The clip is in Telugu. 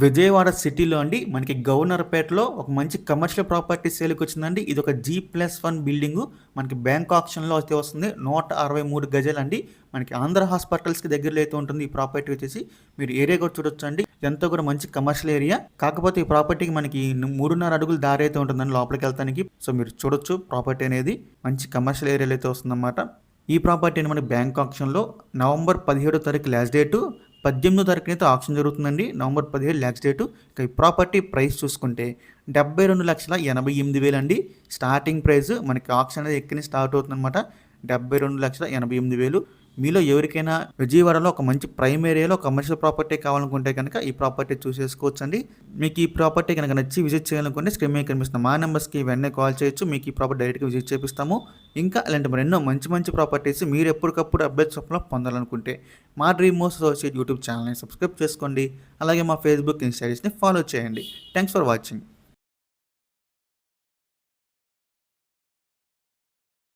విజయవాడ సిటీలో అండి మనకి గవర్నర్పేటలో ఒక మంచి కమర్షియల్ ప్రాపర్టీ సేల్కి వచ్చిందండి ఇది ఒక జీ ప్లస్ వన్ బిల్డింగ్. మనకి బ్యాంక్ ఆప్షన్లో అయితే వస్తుంది. నూట అరవై మూడు గజలండి. మనకి ఆంధ్ర హాస్పిటల్స్కి దగ్గరలో అయితే ఉంటుంది ఈ ప్రాపర్టీ వచ్చేసి. మీరు ఏరియా కూడా చూడొచ్చు అండి. ఎంతో కూడా మంచి కమర్షియల్ ఏరియా. కాకపోతే ఈ ప్రాపర్టీకి మనకి మూడున్నర అడుగులు దారి అయితే ఉంటుందండి లోపలికి వెళ్తానికి. సో మీరు చూడొచ్చు ప్రాపర్టీ అనేది. మంచి కమర్షియల్ ఏరియాలో అయితే వస్తుందన్నమాట. ఈ ప్రాపర్టీని మనకి బ్యాంక్ ఆప్షన్లో. నవంబర్ పదిహేడో తారీఖు లాస్ట్ డేటు. పద్దెనిమిదో తారీఖునైతే ఆప్షన్ జరుగుతుందండి. నవంబర్ పదిహేడు లాస్ట్ డేటు. ఇక ఈ ప్రాపర్టీ ప్రైస్ చూసుకుంటే డెబ్బై రెండు లక్షల ఎనభై ఎనిమిది వేలు అండి స్టార్టింగ్ ప్రైస్ మనకి ఆప్షన్ అనేది ఎక్కడి స్టార్ట్ అవుతుందన్నమాట. డెబ్బై రెండు లక్షల ఎనభై ఎనిమిది వేలు. మీలో ఎవరికైనా విజయవాడలో ఒక మంచి ప్రైమ్ ఏరియాలో కమర్షియల్ ప్రాపర్టీ కావాలనుకుంటే కనుక ఈ ప్రాపర్టీ చూసేసుకోవచ్చు అండి మీకు ఈ ప్రాపర్టీ కనుక నచ్చి విజిట్ చేయాలనుకుంటే స్క్రీన్ మీద కనిపిస్తున్న మా నెంబర్స్కి వెంటనే కాల్ చేయొచ్చు. మీకు ఈ ప్రాపర్టీ డైరెక్ట్గా విజిట్ చేపిస్తాము. ఇంకా అలాంటి మరెన్నో మంచి మంచి ప్రాపర్టీస్ మీరు ఎప్పటికప్పుడు అప్డేట్స్ చొప్పున పొందాలనుకుంటే మా డ్రీమ్ మోస్ అసోసియేట్ యూట్యూబ్ ఛానల్ని సబ్స్క్రైబ్ చేసుకోండి. అలాగే మా ఫేస్బుక్ ఇన్స్టాగ్రామ్స్ని ఫాలో చేయండి. Thanks for watching.